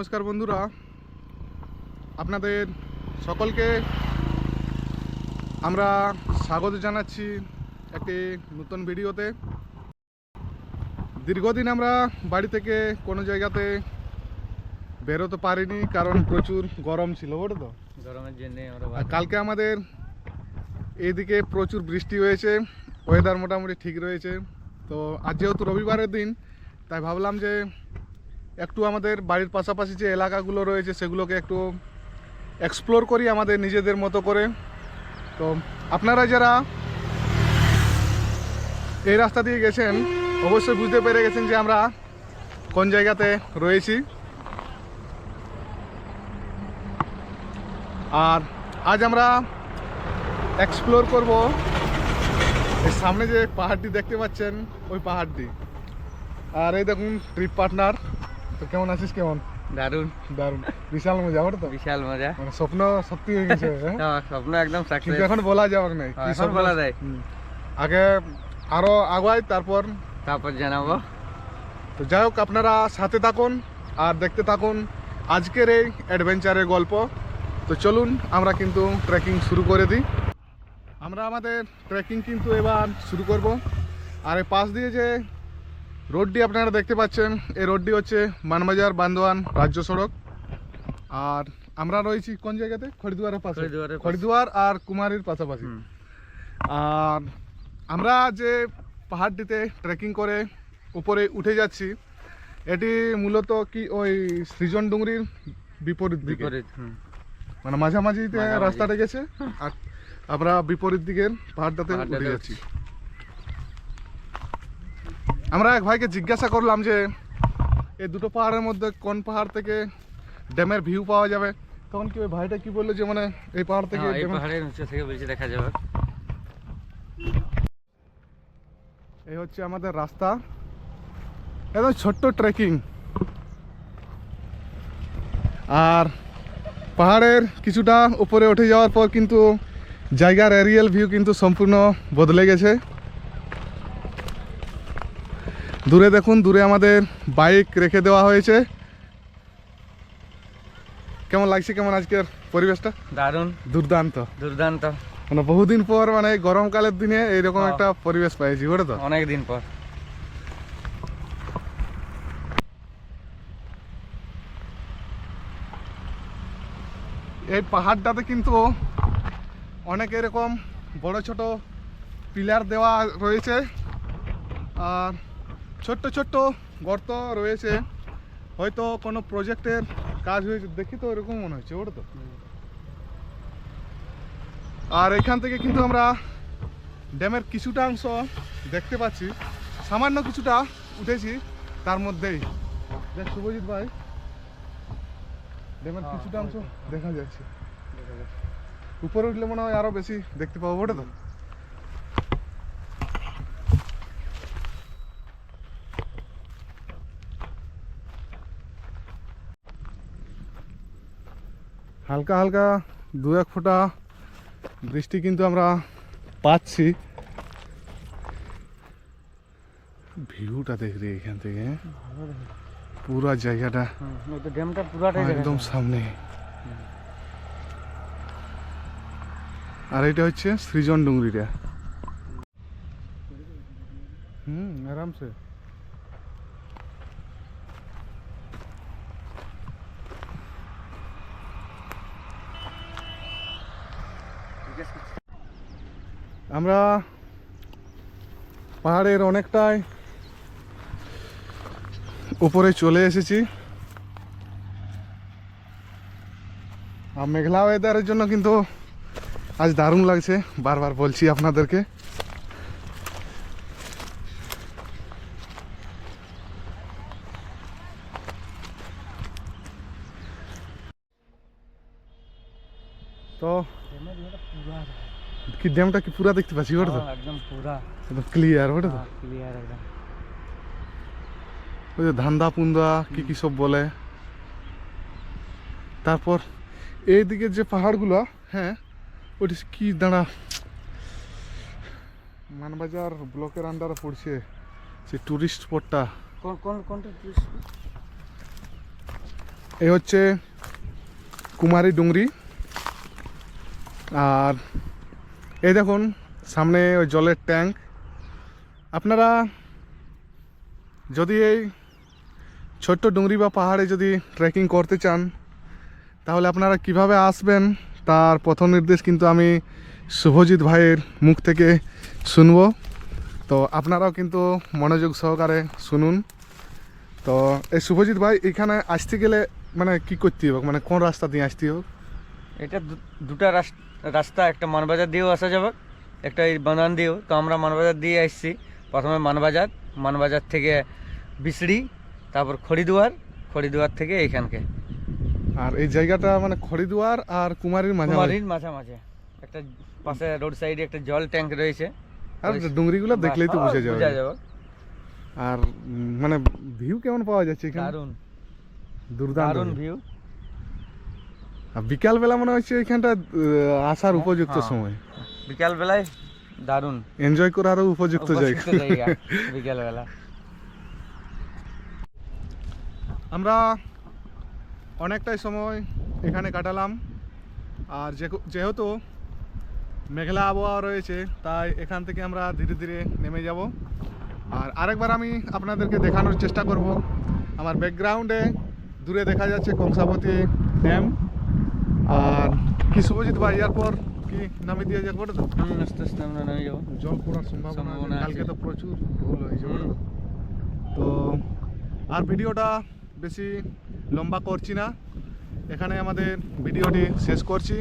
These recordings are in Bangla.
নমস্কার বন্ধুরা। আপনাদের সকলকে আমরা স্বাগত জানাচ্ছি একটি নতুন ভিডিওতে। দীর্ঘদিন আমরা বাড়ি থেকে কোনো জায়গাতে বেরোতে পারিনি কারণ প্রচুর গরম ছিল ওটা তো? গরমের জন্য আর কালকে আমাদের এইদিকে প্রচুর বৃষ্টি হয়েছে ওয়েদার মোটামুটি ঠিক রয়েছে। তো আজ যেহেতু রবিবারের দিন তাই ভাবলাম যে একটু আমাদের বাড়ির পাশাপাশি যে এলাকাগুলো রয়েছে সেগুলোকে একটু এক্সপ্লোর করি আমাদের নিজেদের মতো করে। তো আপনারা যারা এই রাস্তা দিয়ে গেছেন, অবশ্যই বুঝতে পেরে গেছেন যে আমরা কোন জায়গাতে রয়েছি। আর আজ আমরা এক্সপ্লোর করব এই সামনে যে পাহাড়টি দেখতে পাচ্ছেন, ওই পাহাড়টি। আর এই দেখুন ট্রিপ পার্টনার তো কেমন আছিস কেমন? দারুণ। দারুণ। বিশাল মজা ওটা তো? বিশাল মজা। মানে স্বপ্ন সত্যি হয়ে গেছে হ্যাঁ? স্বপ্ন একদম কিন্তু সাকসেস এখন বলা যাবে না কি স্বপ্ন- বলা যায়। আগে আরও আগাই তারপর? তারপর জানাব। তো যাই হোক আপনারা সাথে থাকুন আর দেখতে থাকুন আজকের এই অ্যাডভেঞ্চারের গল্প। তো চলুন আমরা কিন্তু ট্রেকিং শুরু করে দিই। আমরা আমাদের ট্রেকিং কিন্তু এবার শুরু করব। আর এই পাশ দিয়ে যে রোডটি আপনারা দেখতে পাচ্ছেন। এই রোডটি হচ্ছে মানবাজার বান্দোয়ান রাজ্য সড়ক। আর আমরা রয়েছি কোন জায়গাতে? খরিদুয়ারের পাশে। খড়িদুয়ারের আর কুমারীর পাশাপাশি। আর আমরা যে পাহাড়টিতে ট্রেকিং করে উপরে উঠে যাচ্ছি এটি মূলত কি ওই সৃজন ডুংরির বিপরীত দিকে? মানে মাঝামাঝিতে রাস্তাটা গেছে আর আমরা বিপরীত দিকের পাহাড়টাতে উঠে যাচ্ছি। আমরা এক ভাইকে জিজ্ঞাসা করলাম যে এই দুটো পাহাড়ের মধ্যে কোন পাহাড় থেকে ড্যামের ভিউ পাওয়া যাবে? তখন কি ওই ভাইটা কি বলল যে মানে এই পাহাড় থেকে হ্যাঁ, এই পাহাড়ের নিচে থেকে বেশি দেখা যাবে। এই হচ্ছে আমাদের রাস্তা। একদম ছোট্ট ট্রেকিং আর পাহাড়ের কিছুটা উপরে উঠে যাওয়ার পর কিন্তু জায়গার এরিয়াল ভিউ কিন্তু সম্পূর্ণ বদলে গেছে। দূরে দেখুন দূরে আমাদের বাইক রেখে দেওয়া হয়েছে। কেমন লাগছে কেমন আজকের পরিবেশটা? দারুণ। দুর্দান্ত। দুর্দান্ত। মানে বহুদিন পর মানে গরমকালের দিনে এইরকম হ্যাঁ। একটা পরিবেশ পেয়েছি ওটা তো? অনেক দিন পর। এই পাহাড়টাতে কিন্তু অনেক এরকম বড় ছোট পিলার দেওয়া রয়েছে। আর ছোট্ট ছোট্ট গর্ত রয়েছে। হয়তো কোনো প্রজেক্টের কাজ হয়েছে। দেখি তো এরকম মনে হচ্ছে ওটা তো। আর এখান থেকে কিন্তু আমরা ড্যামের কিছুটা অংশ দেখতে পাচ্ছি। সামান্য কিছুটা উঠেছি তার মধ্যেই। দেখ শুভজিৎ ভাই ড্যামের হ্যাঁ, কিছুটা অংশ দেখা যাচ্ছে। উপরে উঠলে মনে হয় আরও বেশি দেখতে পাবো ওটা তো। হালকা হালকা দু এক ফোঁটা বৃষ্টি কিন্তু আমরা পাচ্ছি। ভিউটা দেখ রে এখান থেকে। পুরা জায়গাটা ড্যামটা একদম সামনে। আর এটা হচ্ছে সৃজন ডুংরিটা। হুম আরামসে। আমরা পাহাড়ের অনেকটাই উপরে চলে এসেছি। আর মেঘলা ওয়েদারের জন্য কিন্তু আজ দারুণ লাগছে, বারবার বলছি আপনাদেরকে। তো কি ড্যামটা কি পুরা দেখতে পাচ্ছি ওটা তো? হ্যাঁ, একদম পুরা। একদম ক্লিয়ার ওটা তো? ক্লিয়ার একদম। ওই যে ধান্দা পুন্দা কি কি সব বলে। তারপর এইদিকে যে পাহাড়গুলো হ্যাঁ ওটি কি দাঁড়া মানবাজার ব্লকের আন্ডারে পড়ছে সে টুরিস্ট স্পটটা কোন কোন কোনটা এই হচ্ছে কুমারী ডুংরি। আর এই দেখুন, সামনে ওই জলের ট্যাঙ্ক। আপনারা যদি এই ছোট্ট ডুংরি বা পাহাড়ে যদি ট্রেকিং করতে চান, তাহলে আপনারা কীভাবে আসবেন তার পথ নির্দেশ কিন্তু আমি শুভজিৎ ভাইয়ের মুখ থেকে শুনব। তো আপনারাও কিন্তু মনোযোগ সহকারে শুনুন। তো এই শুভজিৎ ভাই, এখানে আসতে গেলে মানে কি করতে হবে? মানে কোন রাস্তা দিয়ে আসতে হোক এটা দুটা রাস- রাস্তা একটা মানবাজার দিয়েও আসা যাবে। একটা এই বানান দিয়েও। তো আমরা মানবাজার দিয়ে আসছি। প্রথমে মানবাজার মানবাজার থেকে বিসড়ি তারপর খড়িদুয়ার খড়িদুয়ার থেকে এইখানকে। আর এই জায়গাটা মানে খড়িদুয়ার আর কুমারীর মাঝামাঝি। মাঝামাঝি। একটা পাশে রোড সাইডে একটা জল ট্যাঙ্ক রয়েছে। আর ডুংরিগুলো দেখলেই তো বুঝে যাবে। আর মানে ভিউ কেমন পাওয়া যাচ্ছে এখানে? দারুণ। দুর্দান্ত ভিউ আর বিকাল বেলা মনে হচ্ছে এখানটা আসার উপযুক্ত হ্যাঁ। সময়। বিকাল বেলায় দারুণ এনজয় করারও উপযুক্ত জায়গা। উপযুক্ত বিকাল বেলা আমরা অনেকটাই সময় এখানে কাটালাম। আর যেহেতু মেঘলা আবহাওয়া রয়েছে তাই এখান থেকে আমরা ধীরে ধীরে নেমে যাব। আর আরেকবার আমি আপনাদেরকে দেখানোর চেষ্টা করব। আমার ব্যাকগ্রাউন্ডে দূরে দেখা যাচ্ছে কংসাবতী ড্যাম আর কি শুভজিৎ ভাই এরপর কি নামে দিয়ে যাব তো? হুম, আস্তে আস্তে আমরা নেমে যাব। জল পড়ার সম্ভাবনা। কালকে তো প্রচুর ভুল হয়েছে তো। তো আর ভিডিওটা বেশি লম্বা করছি না। এখানে আমাদের ভিডিওটি শেষ করছি।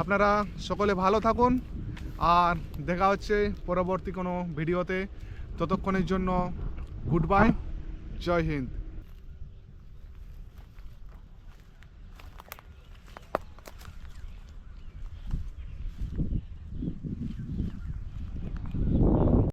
আপনারা সকলে ভালো থাকুন আর দেখা হচ্ছে পরবর্তী কোনো ভিডিওতে। ততক্ষণের জন্য গুড বাই জয় হিন্দ।